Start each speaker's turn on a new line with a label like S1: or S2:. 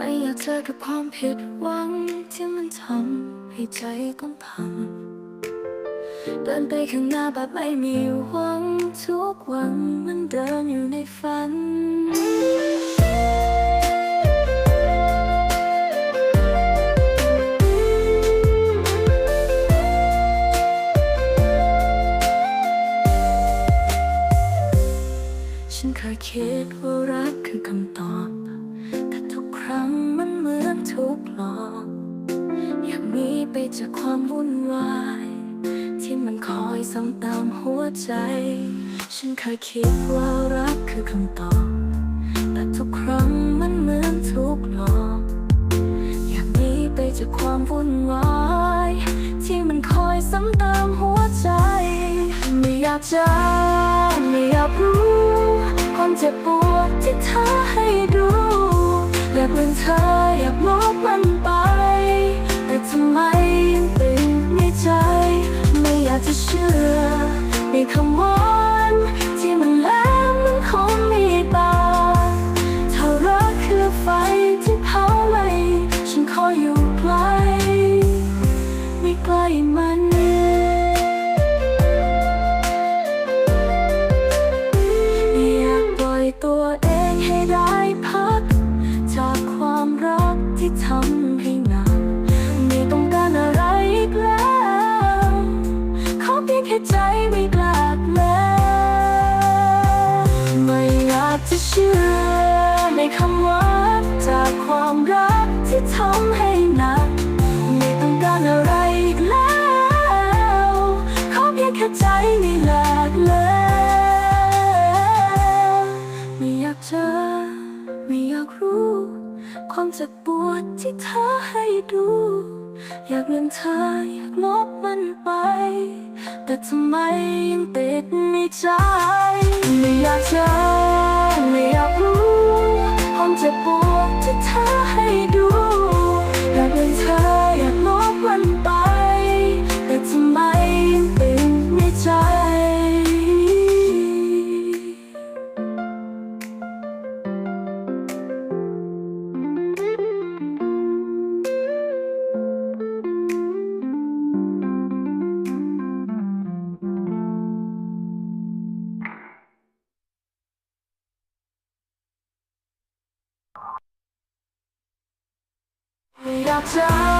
S1: ไม่อยากเจอกับความผิดหวังที่มันทำให้ใจต้องพังเดินไปข้างหน้าแบบไม่มีหวังทุกวันมันเดินอยู่ในฝันฉันเคยคิดว่ารักคือคำตอบ จากความวุ่นวาย ที่มันคอยซ้ำเติมหัวใจ ฉันเคยคิดว่ารักคือคำตอบ แต่ทุกครั้งมันเหมือนถูกหลอกอยากหนีไปจากความวุ่นวาย ที่มันคอยซ้ำเติมหัวใจ ไม่อยากจะไม่อยากรู้ความเจ็บปวดที่เธอให้ดูอยากเป็นเธออยากลบมัน ใจไม่ ความเจ็บปวดที่เธอให้ดู อยากลืมเธออยากลบมันไป แต่ทำไมยังติดในใจ ไม่อยากเจอไม่อยากรู้ ความเจ็บปวดที่เธอให้ดู ไม่อยากจะ